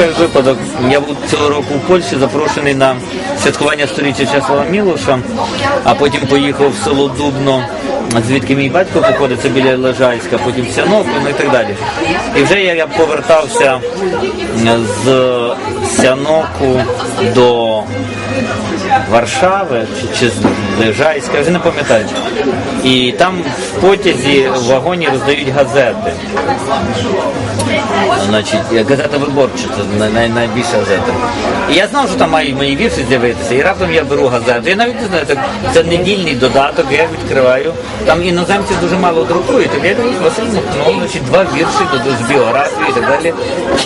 цікавий випадок. Я був цього року в Польщі запрошений на святкування сторіччя Чеслава Мілоша, а потім поїхав в село Дубно, звідки мій батько походить, це біля Лежайська, потім Сянополь, ну і так далі. І вже я, повертався з Сяноку до Варшави чи з Лежайська, вже не пам'ятаю. І там в потязі в вагоні роздають газети. Значить, е, газета виборча, це най- най- найбільша газета. І я знав, що там мають мої вірші з'явитися, і раптом я беру газету. Я навіть не знаю, це, це недільний додаток, я відкриваю. Там іноземці дуже мало друкують. Так я дивлюсь, Василь Махно, значить, два вірші з біографії і так далі.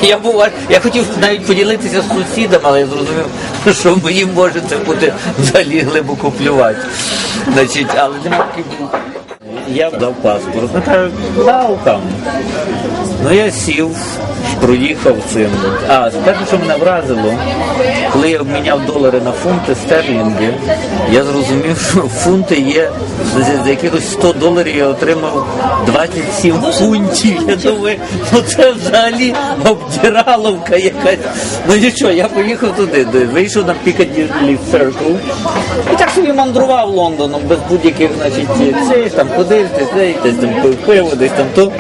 Я був я хотів навіть поділитися з сусідами, але я зрозумів, що мені може це бути взагалі глибоко плювати. Значить, але нема. Я дав паспорт. Ну так, дав там. Ну я сів, проїхав цим. А перше, що мене вразило, коли я обміняв долари на фунти стерлінги, я зрозумів, що фунти є за, якихось 100 доларів я отримав 27 фунтів. Я думаю, ну це взагалі обдираловка якась. Ну нічого, я поїхав туди, вийшов на Piccadilly Circle і так собі мандрував Лондоном без будь-яких, значить, цей там кудись, десь, десь, там пив пиво, десь там то.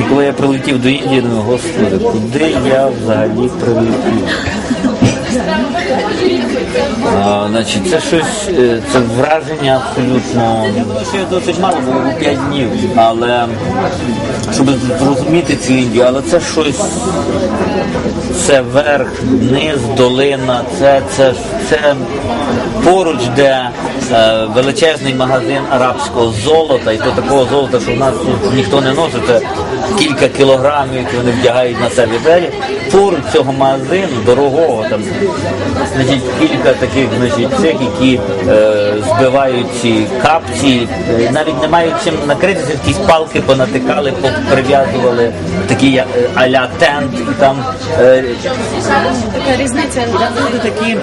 І коли я прилетів до Індії, думаю, господи, куди я взагалі прилетів? Значить, це щось, е, це враження абсолютно. Досить мало було 5 днів, але щоб зрозуміти цю Індію, але це щось. Це верх, низ, долина, це, це, це поруч, де е, величезний магазин арабського золота, і то такого золота, що в нас тут ніхто не носить, це кілька кілограмів, які вони вдягають на себе. Далі поруч цього магазину, дорогого, там значить, кілька таких значить, цих, які е, збивають ці капці, е, навіть не мають чим накритися, якісь палки понатикали, прив'язували такі е, а-ля тент, і там е, Така різниця. Люди такі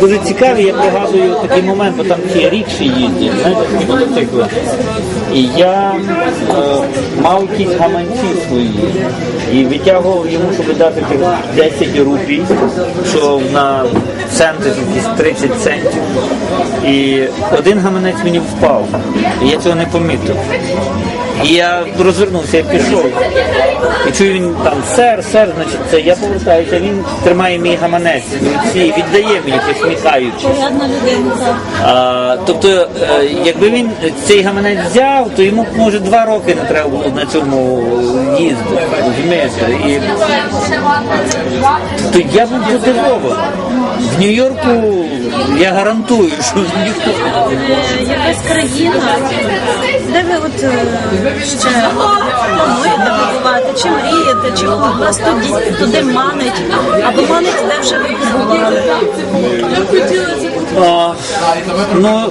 дуже цікаві, я пригадую такий момент, бо там ці рікші їздять, знаєте, мотоцикли. І я е, мав якісь гаманці свої і витягував йому, щоб дати тих 10 рупій, що на центр якісь 30 центів. І один гаманець мені впав. І я цього не помітив. І я розвернувся, я пішов. І чую він там сер, сер, значить це я повертаюся, він тримає мій гаманець і віддає мені, посміхаючись. А, тобто, е, якби він цей гаманець взяв, то йому може два роки не треба було на цьому їздити. Розумієте? І тобто я був здивований. В Нью-Йорку я гарантую, що ніхто. Е, Якась країна, де ви от е, ще плануєте побувати, чи мрієте, чи вас туди, туди манить, або манить, де вже ви побували. А, ну,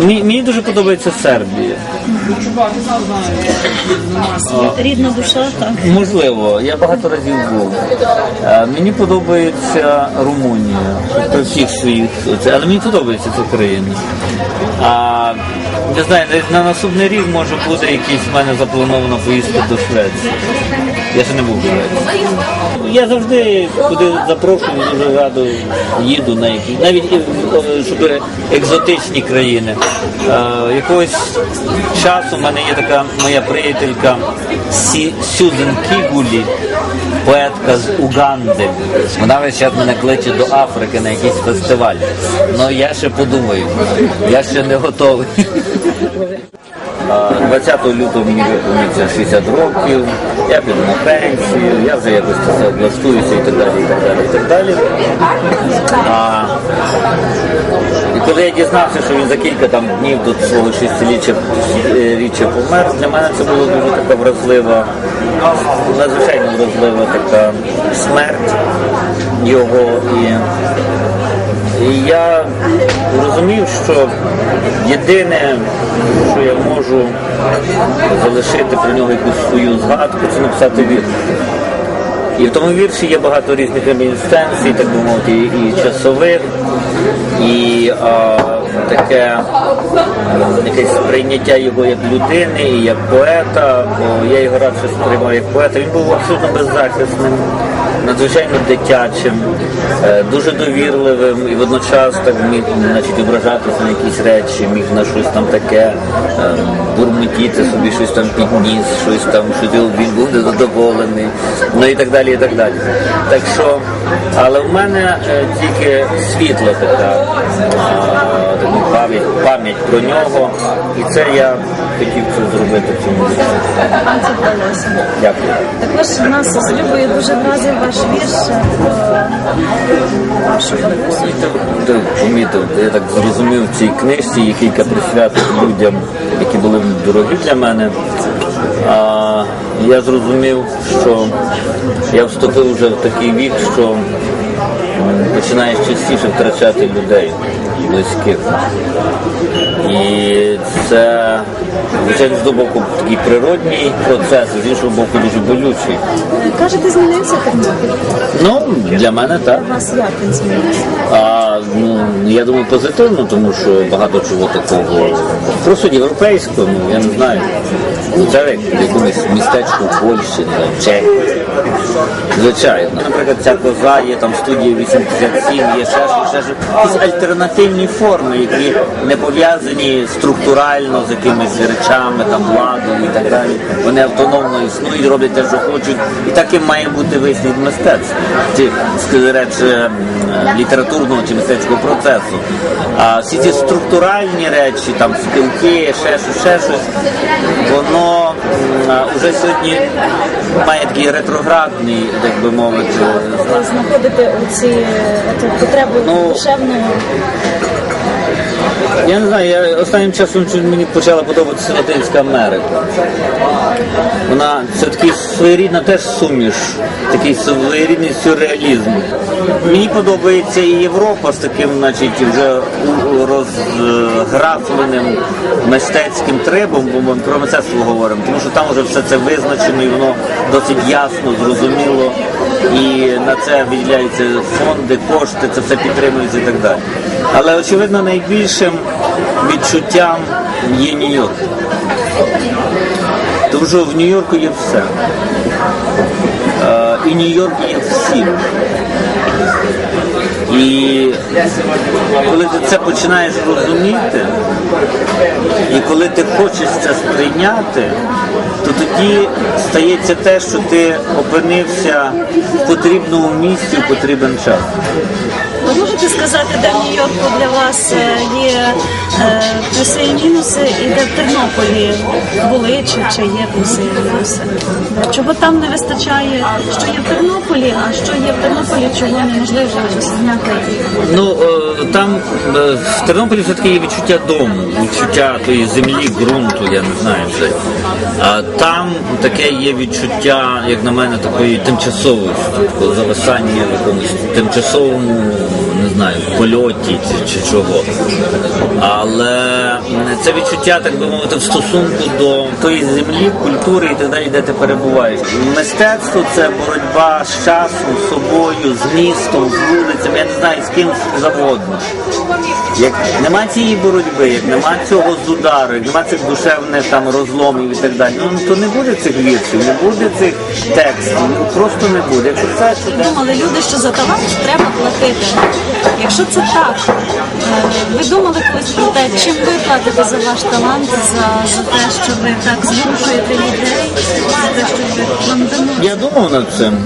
мені, мені дуже подобається Сербія. Рідна душа, так. Можливо, я багато разів був. Е, Мені подобається Румунія. Тобто всіх своїх, але мені подобається ця країна. А, не знаю, десь на наступний рік може буде якийсь в мене запланована поїздка до Швеції. Я ще не був Швеції. Я завжди куди запрошую, дуже радо їду на якісь, навіть е, щоб екзотичні країни. Е, якогось часу в мене є така моя приятелька Сюзен Кігулі, поетка з Уганди. Вона весь час мене кличе до Африки на якийсь фестиваль. Ну я ще подумаю, я ще не готовий. 20 лютого мені виповниться 60 років, я піду на пенсію, я вже якось це все облаштуюся і так далі, і так далі, і так далі. А, і коли я дізнався, що він за кілька там днів до свого шестиліття е, помер, для мене це було дуже така вразлива, надзвичайно вразлива така смерть його. І, і я розумів, що єдине, що я можу залишити про нього якусь свою згадку, це написати вірш. І в тому вірші є багато різних реміністенцій, так би мовити, і, часових, і а, таке якесь сприйняття його як людини і як поета, бо я його радше сприймав як поета. Він був абсолютно беззахисним. Надзвичайно дитячим, е, дуже довірливим і водночас так міг значить, ображатися на якісь речі, міг на щось там таке е, бурмотіти собі, щось там підніс, щось там, що він був незадоволений, ну і так далі, і так далі. Так що, але в мене е, тільки е, така пам'ять, пам'ять про нього, і це я хотів це зробити в цьому. Вам це вдалося. Дякую. Також нас з Любою дуже вразив ваш вірш е, про вашу бабусю. Ти помітив, я так зрозумів в цій книжці, є кілька присвяток людям, які були дорогі для мене. А, я зрозумів, що я вступив вже в такий вік, що починаєш частіше втрачати людей близьких. І це, звичайно, з одного боку такий природній процес, з іншого боку дуже болючий. Кажете, змінився Тернопіль? Ну, для мене так. У вас як він змінився? А, ну, я думаю, позитивно, тому що багато чого такого. Просто європейського, ну я не знаю. Ну, це як в якомусь містечку в Польщі, не знаю, в Чехії. Звичайно. Наприклад, ця коза є там студія 87, є ще ще щось. Якісь альтернативні форми, які не пов'язані структурально з якимись речами, там владою і так далі. Вони автономно існують, роблять те, що хочуть. І таким має бути вислід мистецтва. Чи речі літературного чи мистецького процесу. А всі ці структуральні речі, там спілки, ще щось, ще щось, воно а, уже сьогодні має такий ретроградний, так би мовити, Ви знаходите оці потреби потребу Ну, душевного Я не знаю, я останнім часом мені почала подобатися Латинська Америка. Вона це такий своєрідна теж суміш, такий своєрідний сюрреалізм. Мені подобається і Європа з таким, значить, вже розграфленим мистецьким трибом, бо ми про мистецтво говоримо, тому що там вже все це визначено і воно досить ясно, зрозуміло. І на це виділяються фонди, кошти, це все підтримується і так далі. Але очевидно найбільшим відчуттям є Нью-Йорк. Тому що в Нью-Йорку є все. Е, І Нью-Йорк є всім. І коли ти це починаєш розуміти, і коли ти хочеш це сприйняти, то тоді стається те, що ти опинився в потрібному місці в потрібен час. Ви можете сказати, де в Нью-Йорку для вас е, є е, плюси і мінуси, і де в Тернополі були чи, чи є плюси і мінуси? Чого там не вистачає, що є в Тернополі, а що є в Тернополі, чого неможливо зняти? Ну е, там в Тернополі все-таки є відчуття дому, відчуття тої землі, ґрунту, я не знаю вже. А там таке є відчуття, як на мене, такої тимчасовості, такого зависання в якомусь тимчасовому, не знаю, польоті чи, чи чого. Але це відчуття, так би мовити, в стосунку до тої землі, культури і так далі, де ти перебуваєш. Мистецтво це боротьба з часом, з собою, з містом, з вулицями, я не знаю, з ким завгодно. Як нема цієї боротьби, як нема цього з удару, як нема цих душевних там розломів і так далі, ну то не буде цих віршів, не буде цих текстів, ну просто не буде. Якщо це, то? Думали люди, що за талант треба платити. Якщо це так, е, ви думали колись про те, чим ви платите за ваш талант, за, за те, що ви так зворушуєте людей, за те, що ви вам дамо Я думав над цим.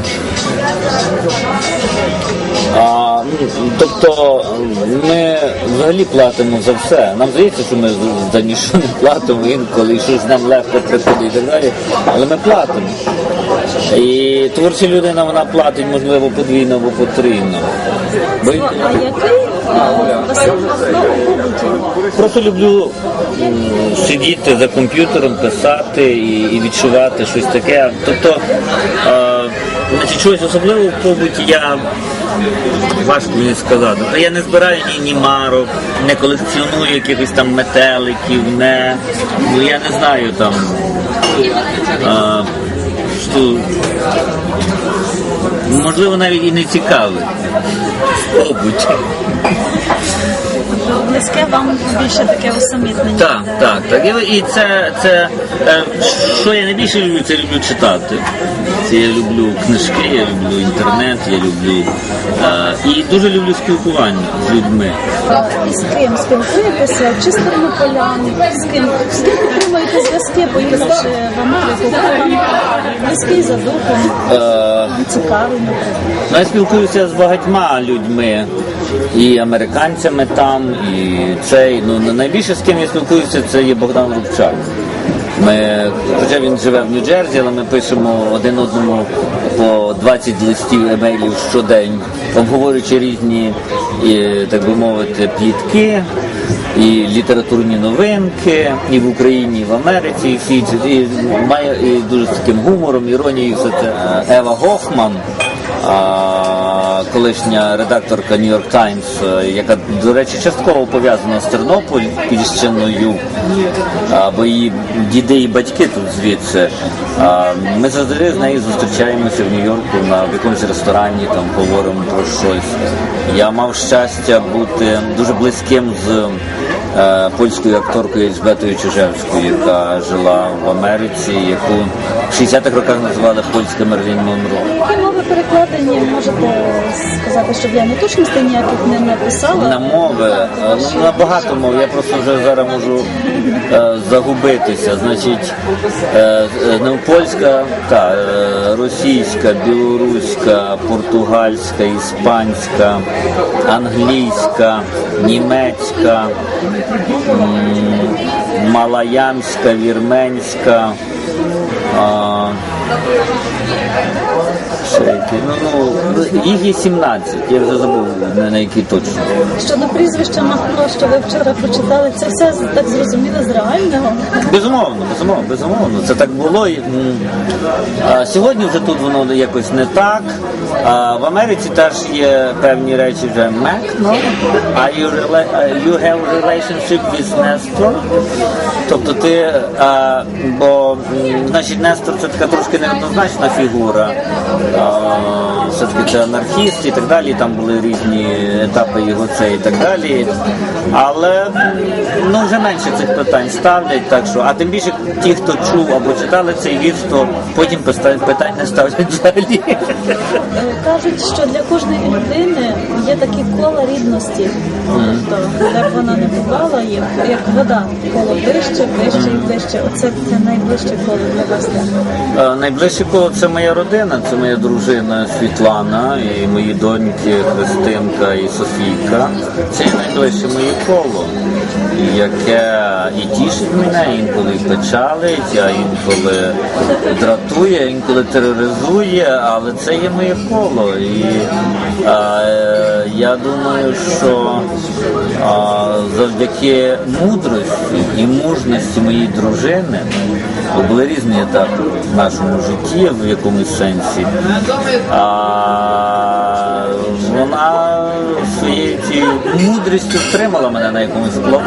А, тобто ми взагалі платимо за все. Нам здається, що ми за нічого не платимо інколи, і щось нам легко приходить і так далі. Але ми платимо. І творча людина вона платить, можливо, подвійно або потрійно. Бо А який Просто люблю сидіти за комп'ютером, писати і, відчувати щось таке. Тобто, е, значить, щось особливого в побуті я важко мені сказати. Та я не збираю ні, ні марок, не колекціоную якихось там метеликів, не ну я не знаю там. Е, що, можливо, навіть і не цікавий. Побуті. близьке, вам більше таке усамітнення. Так, так, так. І, і це, це е, що я найбільше люблю, це люблю читати. Це я люблю книжки, я люблю інтернет, я люблю е, і дуже люблю спілкування з людьми. І з ким спілкуєтеся? Чи з тернополян? З ким? З зв'язки, поїхавши в Америку? Хто вам близький за духом? Цікавий, наприклад. Ну, я спілкуюся з багатьма людьми, і американцями там, і цей. Ну найбільше з ким я спілкуюся, це є Богдан Рубчак. Ми, хоча він живе в Нью-Джерсі, але ми пишемо один одному по 20 листів емейлів щодень, обговорюючи різні, так би мовити, плітки. І літературні новинки, і в Україні, і в Америці, і всі і має і дуже з таким гумором, іронією все це. Е, Ева Гофман, колишня редакторка York Times, е, яка, до речі, частково пов'язана з Тернопільщиною, бо її діди і батьки тут звідси. Ми завжди з нею зустрічаємося в Нью-Йорку на якомусь ресторані, там говоримо про щось. Я мав щастя бути дуже близьким з польською акторкою Ельжбетою Чижевською, яка жила в Америці, яку в 60-х роках називали польська Мерлін Монро. Які мови перекладені можете сказати, щоб я неточностей ніяких не написала? На мови е, ну, на багато мов. Я просто вже зараз можу е, загубитися. Значить, е, е, ну, польська, та, е, російська, білоруська, португальська, іспанська, англійська, німецька, м, малаямська, вірменська. Ще які, ну, ну, їх є 17, я вже забув на, на які точно. Щодо прізвища Махно, що ви вчора прочитали, це все так зрозуміло з реального. Безумовно, безумовно, безумовно. Це так було. І, м, а, сьогодні вже тут воно якось не так. А, в Америці теж є певні речі вже мекно. Are you, rela- uh, you have relationship with Nestor? Тобто ти, а, бо м, значить Нестор це така трошки неоднозначна фігура. А, все-таки це анархіст і так далі. Там були різні етапи його це і так далі. Але ну вже менше цих питань ставлять, так що, а тим більше ті, хто чув або читали цей вірш, то потім питань не ставлять взагалі. Кажуть, що для кожної людини є такі кола рідності. Тобто, де б вона не бувала, є як вода, коло вище, вище і вище. Оце це найближче коло для вас. Найближче коло це моя родина, це моя дружина Світлана і мої доньки Христинка і Софійка. Це найближче моє коло, яке і тішить мене, інколи печалить, а інколи дратує, інколи тероризує, але це є моє коло. І е, я думаю, що а, завдяки мудрості і мужності моєї дружини, були різні етапи в нашому житті в якомусь сенсі. А, вона своєю цією мудрістю втримала мене на якомусь плаву.